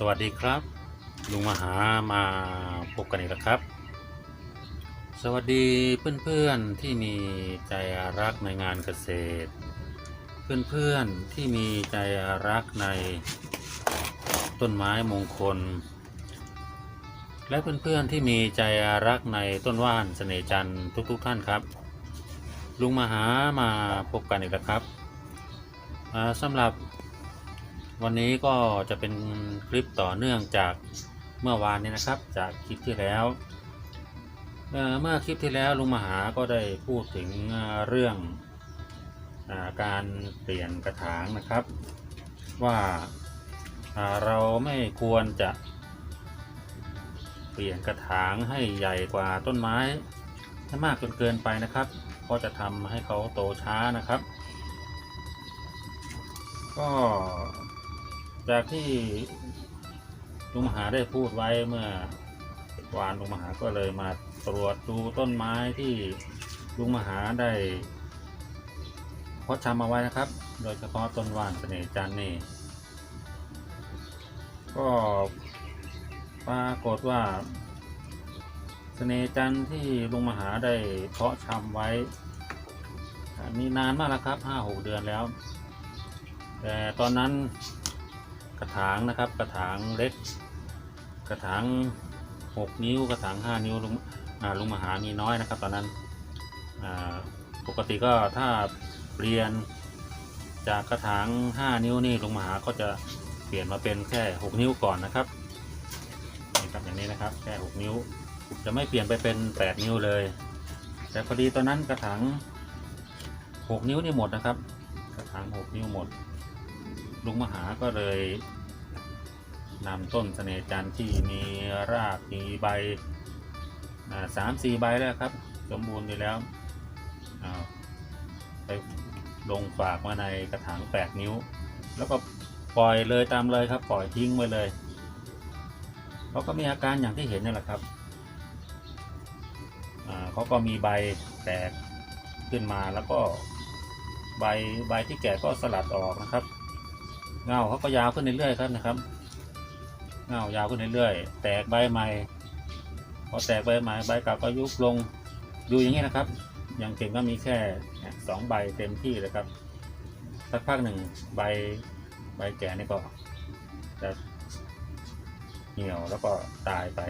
สวัสดีครับ ลุงมหามาพบกันอีกแล้วครับ สวัสดีเพื่อนๆที่มีใจรักในงานเกษตร เพื่อนๆที่มีใจรักในต้นไม้มงคล และเพื่อนๆที่มีใจรักในต้นว่านเสน่ห์จันทร์ทุกๆท่านครับ ลุงมหามาพบกันอีกแล้วครับสำหรับ วันนี้ก็จะเป็นคลิปต่อเนื่องจากเมื่อวานนี้นะครับ จากคลิปที่แล้วเเมื่อคลิปที่แล้วลุงมหาก็ได้พูดถึงเรื่องอาการเปลี่ยนกระถางนะครับว่าอ่าเราไม่ควรจะ เปลี่ยนกระถางให้ใหญ่กว่าต้นไม้ให้มากจนเกินไปนะครับ เพราะจะทำให้เขาโตช้านะครับ ก็ จากที่ลุงมหาได้พูดไว้เมื่อวานลุงมหาก็เลยมาตรวจดูต้นไม้ที่ลุงมหาได้เพาะชำเอาไว้นะครับ โดยเฉพาะต้นว่านเสน่ห์จันนี่ก็ปรากฏว่าเสน่ห์จันที่ลุงมหาได้เพาะชำไว้อ่ามีนานมากแล้วครับห้าหกเดือนแล้ว แต่ตอนนั้น กระถางนะครับ กระถางเล็ก กระถางหกนิ้ว กระถางห้านิ้วลุงอ่าลุงมหามีน้อยนะครับ ตอนนั้นปกติก็ถ้าเปลี่ยนจากกระถางห้านิ้วนี่ลุงมหาก็จะเปลี่ยนมาเป็นแค่หกนิ้วก่อนนะครับนี่ครับอย่างนี้นะครับแค่หกนิ้ว จะไม่เปลี่ยนไปเป็นแปดนิ้วเลย แต่พอดีตอนนั้นกระถางหกนิ้วนี่หมดนะครับ กระถางหกนิ้วหมด ลุงมหาก็เลยนำต้นเสน่ห์จันทร์ที่มีรากมีใบสามสี่ใบแล้วครับ สมบูรณ์ดีแล้วไปลงฝากมาในกระถางแปดนิ้ว แล้วก็ปล่อยเลยตามเลยครับ ปล่อยทิ้งไว้เลยเขาก็มีอาการอย่างที่เห็นนี่แหละครับเขาก็มีใบแตกขึ้นมาแล้วก็ใบใบที่แก่ก็สลัดออกนะครับ เงาเขาก็ยาวขึ้นเรื่อยๆครับนะครับเงายาวขึ้นเรื่อยๆแตกใบใหม่พอแตกใบใหม่ใบเก่าก็ยุบลงดูอย่างนี้นะครับ อย่างเก่งก็มีแค่สองใบเต็มที่เลยครับสักพักหนึ่งใบใบแก่นี่ก็จะเหี่ยวแล้วก็ตายไป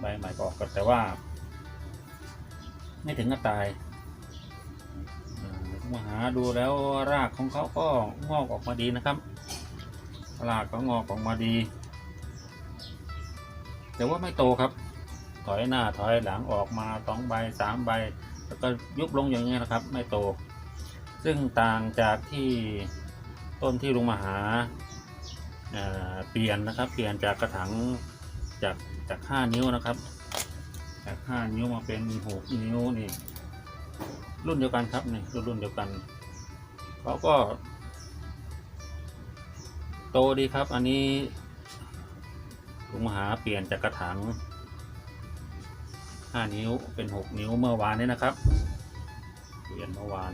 ใบใหม่ก็ออกแต่ว่า ไม่ถึงกับตาย มาหาดูแล้วรากของเขาก็งอกออกมาดีนะครับ รากก็งอกออกมาดี แต่ว่าไม่โตครับ ถอยหน้าถอยหลังออกมาสองใบสามใบ แล้วก็ยุบลงอย่างนี้ยนะครับ ไม่โต ซึ่งต่างจากที่ต้นที่ลุงมาหาเเปลี่ยนนะครับ เปลี่ยนจากกระถางจากจากห้านิ้วนะครับ จากห้านิ้วมาเป็นหกนิ้วนี่ รุ่นเดียวกันครับนี่รุ่นรุ่นเดียวกันเขาก็ โตดีครับ อันนี้ลุงมหาเปลี่ยนจากกระถางห้านิ้วเป็นหกนิ้วเมื่อวานนี้นะครับ เปลี่ยนเมื่อวาน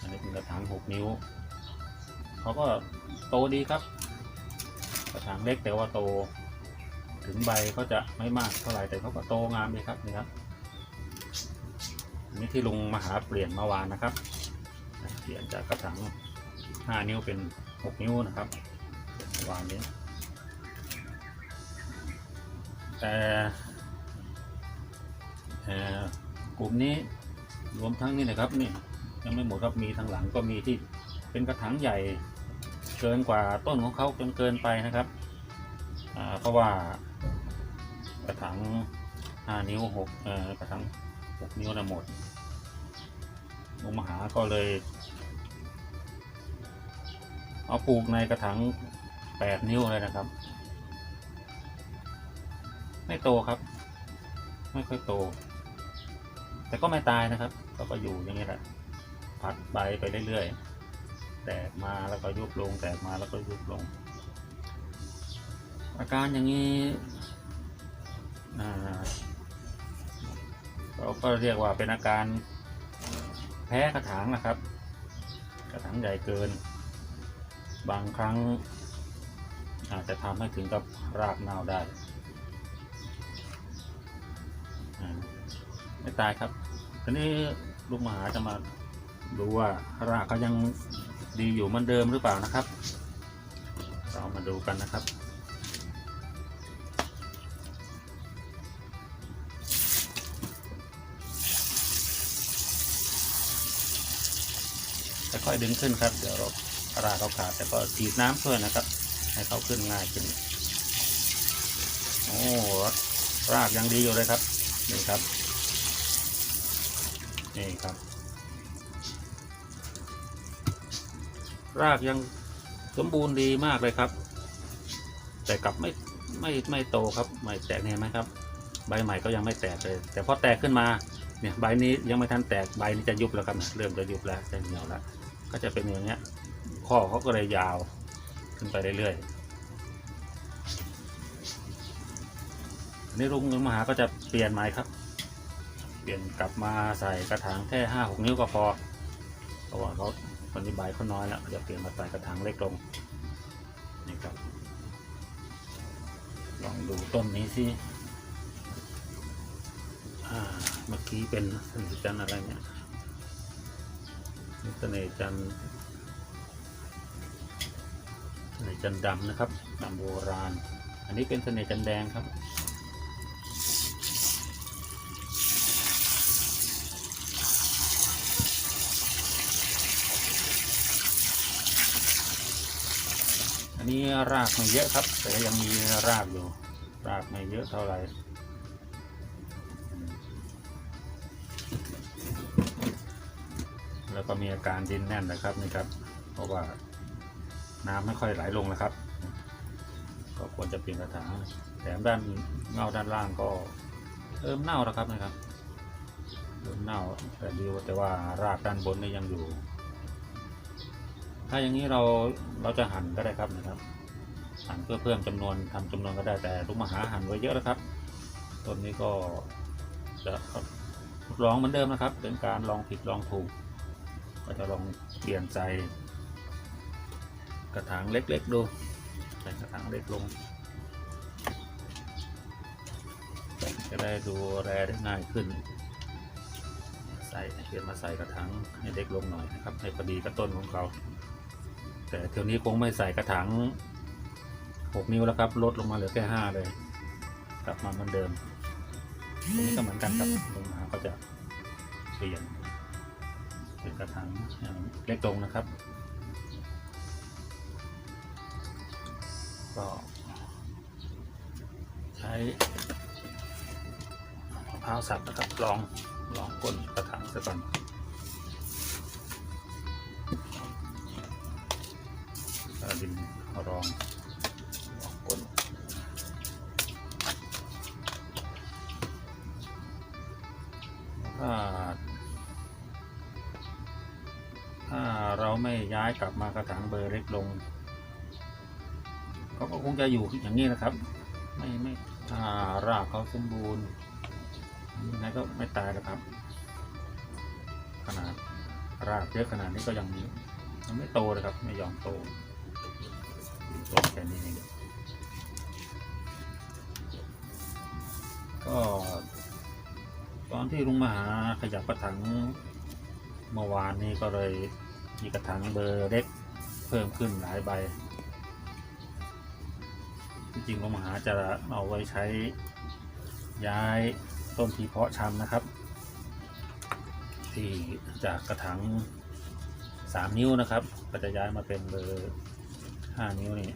อันนี้เป็นกระถางหกนิ้วเขาก็โตดีครับ กระถางเล็กแต่ว่าโต ถึงใบก็จะไม่มากเท่าไหร่แต่เขาก็โตงามดีครับนี่ครับ นี้ที่ลุงมาหาเปลี่ยนเมื่อวานนะครับ เปลี่ยนจากกระถางห้านิ้วเป็นหกนิ้วนะครับวานนี้ แต่กลุ่มนี้รวมทั้งนี่นะครับนี่ยังไม่หมดครับมีทางหลังก็มีที่เป็นกระถางใหญ่เกินกว่าต้นของเขาจนเกินไปนะครับเพราะว่ากระถางห้านิ้วหกเอ่อกระถาง หกนิ้วนะหมดลงมหาก็เลย เอาปลูกในกระถางแปดนิ้วเลยนะครับ ไม่โตครับ ไม่ค่อยโต แต่ก็ไม่ตายนะครับก็ก็อยู่อย่างนี้แหละผัดใบไปเรื่อยๆ แตกมาแล้วก็ยุบลง แตกมาแล้วก็ยุบลง อาการอย่างนี้อ่า เราก็เรียกว่าเป็นอาการแพ้กระถางนะครับ กระถางใหญ่เกิน บางครั้งอาจจะทำให้ถึงกับรากเน่าได้ไม่ตายครับทีนี้ลูกมหาจะมาดูว่ารากเขายังดีอยู่เหมือนเดิมหรือเปล่านะครับ เรามาดูกันนะครับ ค่อยๆดึงขึ้นครับ เดี๋ยวเรารากเขาขาดแต่ก็ฉีดน้ำช่วยนะครับ ให้เขาขึ้นง่ายขึ้น โอ้รากยังดีอยู่เลยครับ นี่ครับ นี่ครับ รากยังสมบูรณ์ดีมากเลยครับ แต่กลับไม่ไม่ไม่โตครับ ไม่แตกเนี่ยไหมครับ ใบใหม่ก็ยังไม่แตกเลย แต่พอแตกขึ้นมาเนี่ยใบนี้ยังไม่ทันแตกใบนี้จะยุบแล้วครับนะเริ่มจะยุบแล้วจะเหี่ยวแล้ว ก็จะเป็นอย่างเงี้ย ข้อเขาก็เลยยาวขึ้นไปเรื่อยๆอันนี้ลุงมหาก็จะเปลี่ยนใหม่ครับ เปลี่ยนกลับมาใส่กระถางแค่ห้าหกนิ้วก็พอเพราะว่าเขาคนนี้ใบเขาน้อยแล้วจะเปลี่ยนมาใส่กระถางเล็กลงนี่ครับ ลองดูต้นนี้สิเมื่อกี้เป็นเสน่ห์จันทร์อะไรเนี่ย เสน่ห์จันเสน่ห์จันดำนะครับดำโบราณ อันนี้เป็นเสน่ห์จันแดงครับอันนี้รากไม่เยอะครับ แต่ยังมีรากอยู่ รากไม่เยอะเท่าไหร่ แล้วก็มีอาการดินแน่นนะครับนี่ครับ เพราะว่าน้ำไม่ค่อยไหลลงนะครับ ก็ควรจะเปลี่ยนกระถางแถมด้านเงาด้านล่างก็เริ่มเน่าแล้วครับนะครับเริ่มเน่าแต่ดีว่าแต่ว่ารากด้านบนนี่ยังอยู่ ถ้าอย่างนี้เราเราจะหั่นก็ได้ครับนะครับ หั่นเพื่อเพิ่มจำนวนทำจำนวนก็ได้แต่ลูกมหาหั่นไว้เยอะแล้วครับต้นนี้ก็จะทดลองเหมือนเดิมนะครับ เป็นการลองผิดลองถูก ก็จะลองเปลี่ยนใจกระถางเล็ก ๆ ดู ใส่กระถางเล็กลง จะได้ดูแลได้ง่ายขึ้น ใส่เปลี่ยนมาใส่กระถางให้เล็กลงหน่อยนะครับ ให้พอดีกับต้นของเขา แต่เที่ยวนี้คงไม่ใส่กระถางหกนิ้วแล้วครับ ลดลงมาเหลือแค่ห้าเลย กลับมาเหมือนเดิมตรงนี้ก็เหมือนกันครับลงมาก็จะเปลี่ยน เป็นกระถางเล็กลงนะครับ ก็ใช้มะพร้าวสับนะครับลองลองก้นกระถางซะก่อนดินรองายกลับมากระถางเบอร์เล็กลงเขาก็คงจะอยู่อย่างนี้นะครับ ไม่ไม่ถ้ารากเขาสมบูรณ์ยังไงก็ไม่ตายหรอกครับ ขนาดรากเยอะขนาดนี้ก็ยังยังไม่โตเลยครับ ไม่ยอมโตต้นแค่นี้เองก็ ตอนที่ลุงมาหาขยับกระถางเมื่อวานนี้ก็เลย มีกระถางเบอร์เล็กเพิ่มขึ้นหลายใบ จริงๆลงมหาจะเอาไว้ใช้ย้ายต้นทีเพาะชำนะครับ ที่จากกระถางสามนิ้วนะครับ ก็จะย้ายมาเป็นเบอร์ห้านิ้วนี่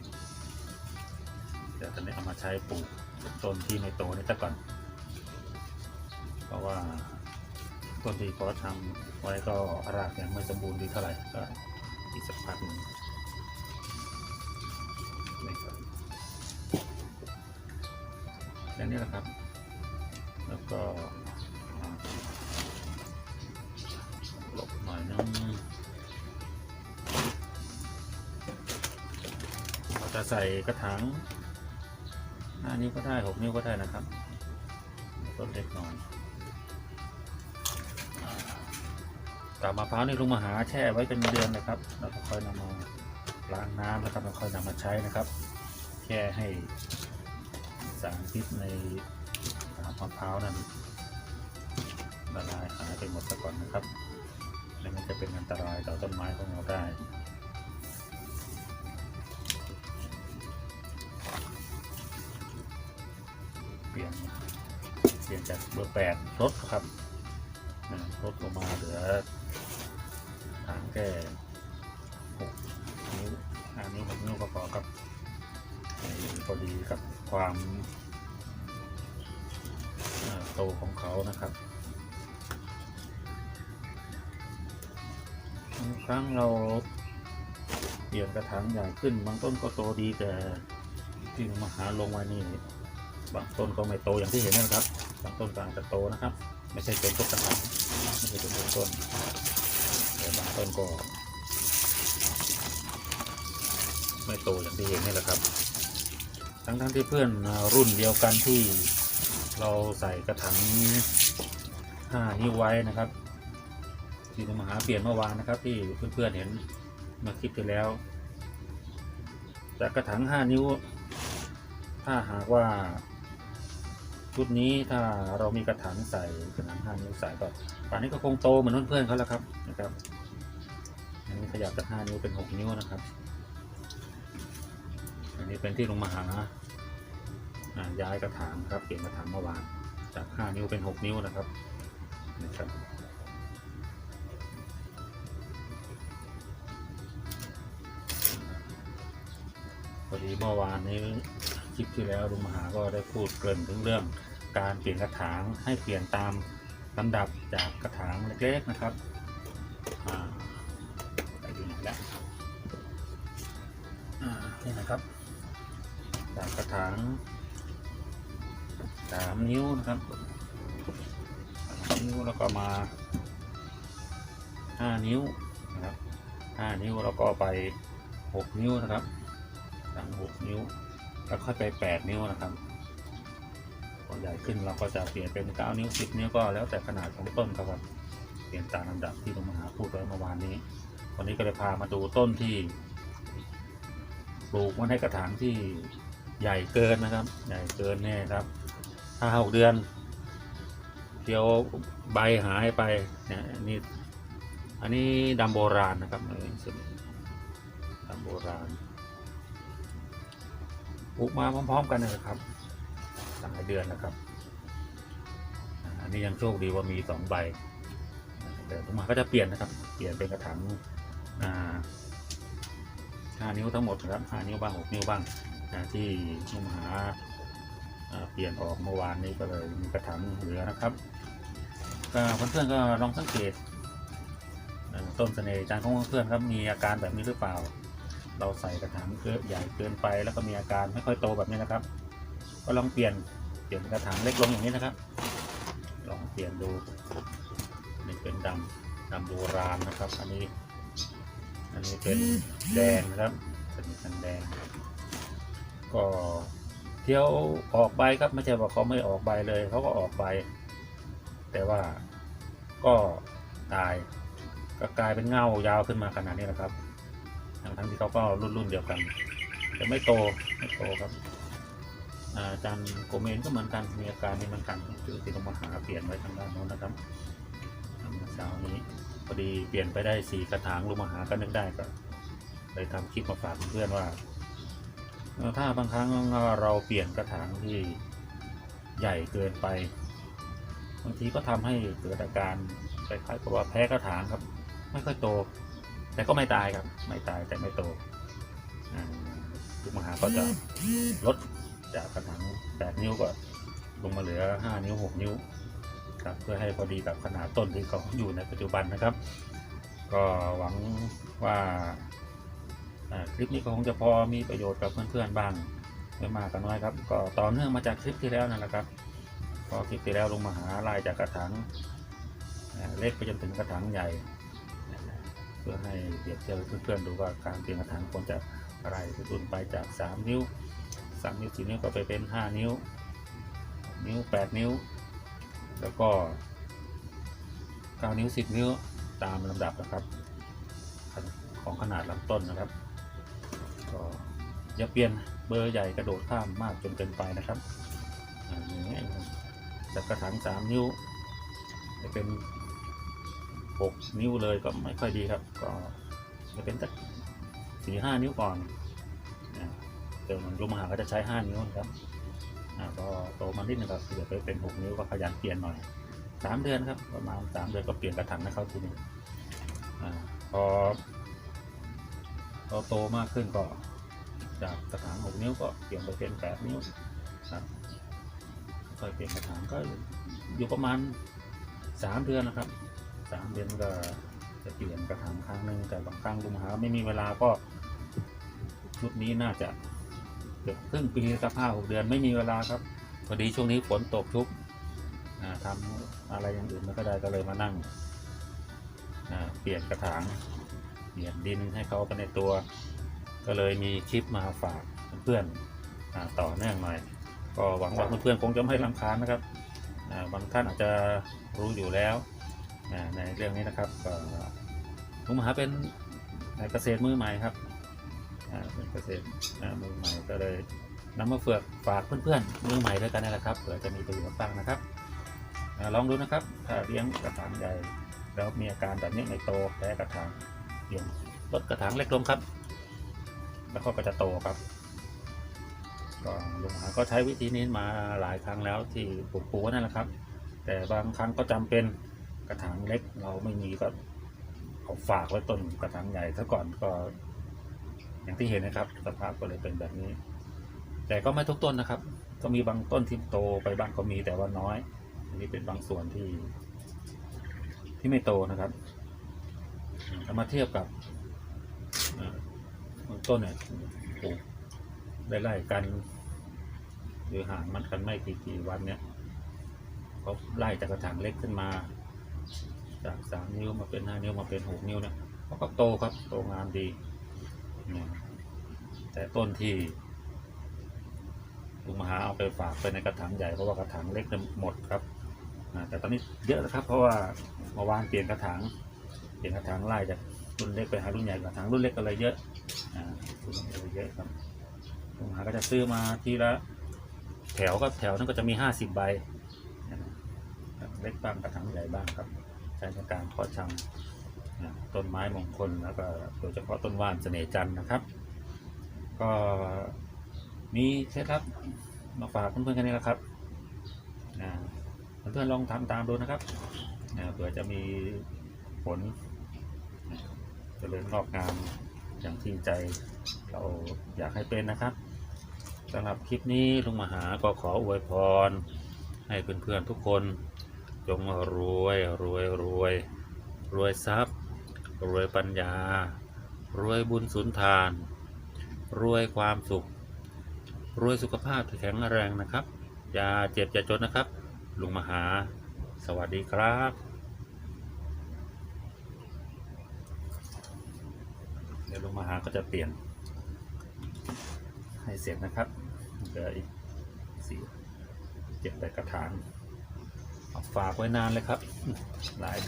เดี๋ยวตอนนี้เอามาใช้ปลูกต้นที่ไม่โตนี่ซะก่อน เพราะว่า ต้นที่เพาทำไว้ก็รากยังไม่สมบูรณ์ดีเท่าไหร่ก็อีกสักพักหนึ่งนี่ครับแค่นี้แหละครับ แล้วก็หลบหน่อยนึงเราจะใส่กระถางห้านิ้วก็ได้หกนิ้วก็ได้นะครับต้นเล็กหน่อย กาบมะพร้าวนี่ลงมาหาแช่ไว้เป็นเดือนนะครับ แล้วก็ค่อยนำมาล้างน้ำนะครับแล้วค่อยนำมาใช้นะครับแค่ให้สารพิษในกาบมะพร้าวนั้นละลายหายไปหมดซะก่อนนะครับไม่งั้นจะเป็นอันตรายต่อต้นไม้ของเราได้เปลี่ยนเปลี่ยนจากเบอร์แปดลดครับ ลดลงมาเหลือถังแค่หกนิ้วห้านิ้วหกนิ้วก็พอครับพอดีกับความโตของเขานะครับบางครั้งเราเปลี่ยนกระถางใหญ่ขึ้น บางต้นก็โตดีแต่ที่มาหาลงมานี่บางต้นก็ไม่โตอย่างที่เห็นนะครับ บางต้นก็อาจจะโตนะครับ ไม่ใช่เป็นทุกกระถาง ต้นแต่บางต้นก็ ไม่โตอย่างที่เห็นนี่แหละครับ ทั้งทั้งๆที่เพื่อนรุ่นเดียวกันที่เราใส่กระถาง5นิ้วไว้นะครับที่มหาเปลี่ยนเมื่อวานนะครับ ที่เพื่อนๆเห็นมาคลิปที่แล้ว จากกระถาง5นิ้ว ถ้าหากว่า ชุดนี้ถ้าเรามีกระถางใส่กระถางห้านิ้วใส่ก็ป่านนี้ก็คงโตเหมือนเพื่อนๆเขาแล้วครับนะครับอันนี้ขยับจากห้านิ้วเป็นหกนิ้วนะครับ อันนี้เป็นที่ลงมาหาอ่าย้ายกระถางครับเปลี่ยนกระถางเมื่อวานจากห้านิ้วเป็นหกนิ้วนะครับนะครับพอดีเมื่อวานนี้คลิปที่แล้วลุงมหาก็ได้พูดเกริ่นถึงเรื่อง การเปลี่ยนกระถางให้เปลี่ยนตามลำดับจากกระถางเล็กๆนะครับไปดูไหนแล้วนี่นะครับ จากกระถางสามนิ้วนะครับสามนิ้วแล้วก็มาห้านิ้วนะครับห้านิ้วแล้วก็ไปหกนิ้วนะครับทั้งหกนิ้ว แล้วค่อยไปแปดนิ้วนะครับ ใหญ่ขึ้นเราก็จะเปลี่ยนเป็นเก้านิ้วสิบนิ้วก็แล้วแต่ขนาดของต้นครับเปลี่ยนตามลำดับที่ลุงมหาพูดไว้เมื่อวานนี้ วันนี้ก็เลยพามาดูต้นที่ปลูกไว้ในกระถางที่ใหญ่เกินนะครับ ใหญ่เกินแน่ครับห้าหกเดือนเดียวใบหายไปเนี่ยนี่อันนี้ดำโบราณนะครับในสุดดำโบราณปลูกมาพร้อม ๆ กันนะครับ หลายเดือนนะครับ อันนี้ยังโชคดีว่ามีสองใบเดี๋ยวผมมาก็จะเปลี่ยนนะครับ เปลี่ยนเป็นกระถางอ่าห้านิ้วทั้งหมดนะครับห้านิ้วบ้างหกนิ้วบ้างที่ลุงมหาเปลี่ยนออกเมื่อวานนี้ก็เลยมีกระถางเหลือนะครับก็เพื่อนๆก็ลองสังเกตต้นเสน่ห์จานของเพื่อนครับมีอาการแบบนี้หรือเปล่า เราใส่กระถางเกินใหญ่เกินไป แล้วก็มีอาการไม่ค่อยโตแบบนี้นะครับ ก็ลองเปลี่ยน เปลี่ยนกระถางเล็กลงอย่างนี้นะครับ ลองเปลี่ยนดูนี่เป็นดำดำโบราณนะครับ อันนี้ อันนี้เป็นแดงนะครับเป็นสันแดง ก็เที่ยวออกใบครับไม่ใช่ว่าเขาไม่ออกใบเลยเขาก็ออกใบ แต่ว่าก็ตายก็กลายเป็นเงายาวขึ้นมาขนาดนี้นะครับ ทั้งทั้งที่เขาก็รุ่นรุ่นเดียวกัน แต่ไม่โตไม่โตครับ อาจารย์โกเมนก็เหมือนกันมีอาการนี้เหมือนกันคือที่ต้องมาหาเปลี่ยนไว้ทางด้านโน้นนะครับเช้านี้พอดีเปลี่ยนไปได้สี่กระถางลุงมาหาก็นึกได้ก็เลยทำคลิปมาฝากเพื่อนว่าถ้าบางครั้งเราเปลี่ยนกระถางที่ใหญ่เกินไปบางทีก็ทำให้เกิดอาการคล้ายๆกับว่าแพ้กระถางครับ ไม่ค่อยโต แต่ก็ไม่ตายครับ ไม่ตายแต่ไม่โตลูกมหาก็จะลด จากกระถาง8นิ้วก็ลงมาเหลือ5นิ้ว6นิ้วครับเพื่อให้พอดีกับขนาดต้นที่เขาอยู่ในปัจจุบันนะครับ ก็หวังว่าคลิปนี้ก็คงจะพอมีประโยชน์กับเพื่อนๆบ้างไม่มากก็น้อยครับ ก็ต่อเนื่องมาจากคลิปที่แล้วนั่นแหละครับก็คลิปที่แล้วลงมาหาลายจากกระถางเล็กไปจนถึงกระถางใหญ่ เพื่อให้เปรียบเทียบเพื่อนๆดูว่าการเปลี่ยนกระถางควรจะอะไรรุ่นไปจาก 3 นิ้ว 3นิ้ว4นิ้วก็ไปเป็น5นิ้ว นิ้ว8นิ้ว แล้วก็9นิ้ว10นิ้วตามลำดับนะครับ ของขนาดลำต้นนะครับ ก็อย่าเปลี่ยนเบอร์ใหญ่กระโดดข้ามมากจนเกินไปนะครับอย่างเงี้ยจากกระถางสามนิ้วจะเป็นหกนิ้วเลยก็ไม่ค่อยดีครับ ก็จะเป็นสักสี่ห้านิ้วก่อน เติมลงมหาก็จะใช้ห้านิ้วนะครับอ่าพอโตมานิดนึงก็เปลี่ยนไปเป็นหกนิ้วก็ขยันเปลี่ยนหน่อยสามเดือนครับประมาณสามเดือนก็เปลี่ยนกระถางให้เขาทีนึงอ่าพอพอโตมากขึ้นก็จากกระถางหกนิ้วก็เปลี่ยนไปเป็นแปดนิ้วครับค่อยเปลี่ยนกระถางก็อยู่ประมาณสามเดือนนะครับสามเดือนก็จะเปลี่ยนกระถางครั้งหนึ่งแต่บางครั้งลุงหาไม่มีเวลาก็ชุดนี้น่าจะ เกือบครึ่งปีกับห้าหกเดือนไม่มีเวลาครับพอดีช่วงนี้ฝนตกชุกทำอะไรอย่างอื่นไม่ก็ได้ก็เลยมานั่งเปลี่ยนกระถางเปลี่ยนดินให้เขาไปในตัว ก็เลยมีคลิปมาฝากเพื่อนอต่อเนื่องหน่อย ก็หวังว่าเพื่อนๆคงจะไม่รำคาญนะครับบางท่านอาจจะรู้อยู่แล้วในเรื่องนี้นะครับก็ลุงมหาเป็นเกษตรมือใหม่ครับ เป็นเกษตรมือใหม่ก็เลยนำมาเฟือกฝากเพื่อนๆมือใหม่ด้วยกันนี่แหละครับเผื่อจะมีประโยชน์บ้างนะครับอลองดูนะครับ ถ้าเลี้ยงกระถางใหญ่แล้วมีอาการแบบนี้ไม่โตแพ้กระถางเดี๋ยวลดกระถางเล็กลงครับ แล้วก็จะโตครับก็ลุงหาก็ใช้วิธีนี้มาหลายครั้งแล้วที่ปลูกปูนั่นแหละครับ แต่บางครั้งก็จำเป็นกระถางเล็กเราไม่มีก็เอาฝากไว้ต้นกระถางใหญ่ซะก่อนก็ อย่างที่เห็นนะครับ สภาพก็เลยเป็นแบบนี้ แต่ก็ไม่ทุกต้นนะครับ ก็มีบางต้นที่โตไปบ้างก็มีแต่ว่าน้อย อันนี้เป็นบางส่วนที่ ที่ไม่โตนะครับเอามาเทียบกับบางต้นเนี่ยปลูกไล่ๆกัน หรือห่างมันกันไม่กี่กี่วันเนี่ยเขาไล่จากกระถางเล็กขึ้นมา จากสามนิ้วมาเป็นห้านิ้วมาเป็นหกนิ้วเนี่ยเขาก็โตครับ โตงามดี นี่ยแต่ต้นที่ลุงมหาเอาไปฝากไปในกระถางใหญ่เพราะว่ากระถางเล็กเนี่ยหมดครับแต่ตอนนี้เยอะนะครับ เพราะว่าเมื่อวานเปลี่ยนกระถางเปลี่ยนกระถางไล่จากรุ่นเล็กไปหารุ่นใหญ่กระถางรุ่นเล็กก็เลยเยอะอ่ารุ่นเล็กเยอะครับลุงมหาก็จะซื้อมาทีละแถวก็แถวนั้นก็จะมีห้าสิบใบเล็กบ้างกระถางใหญ่บ้างครับใช้ในการเพาะชำ ต้นไม้มงคลแล้วก็โดยเฉพาะต้นว่านเสน่จันทร์นะครับ ก็มีเคล็ดลับมาฝากเพื่อนๆกันนี่แหละครับอ่าเพื่อนๆลองทำตามดูนะครับเผื่อจะมีผลเจริญงอกงามอย่างที่ใจเราอยากให้เป็นนะครับสำหรับคลิปนี้ลุงมหาก็ขออวยพร ให้เพื่อนๆทุกคน จงรวยรวยรวยรวยทรัพย์ รวยปัญญา รวยบุญสุนทาน รวยความสุข รวยสุขภาพที่แข็งแรงนะครับ อย่าเจ็บอย่าจนนะครับ ลุงมหา สวัสดีครับเดี๋ยวลุงมหาก็จะเปลี่ยน ให้เสร็จนะครับเหลืออีกสี่เจ็ดใบกระถางฝากไว้นานเลยครับ หลายเดือน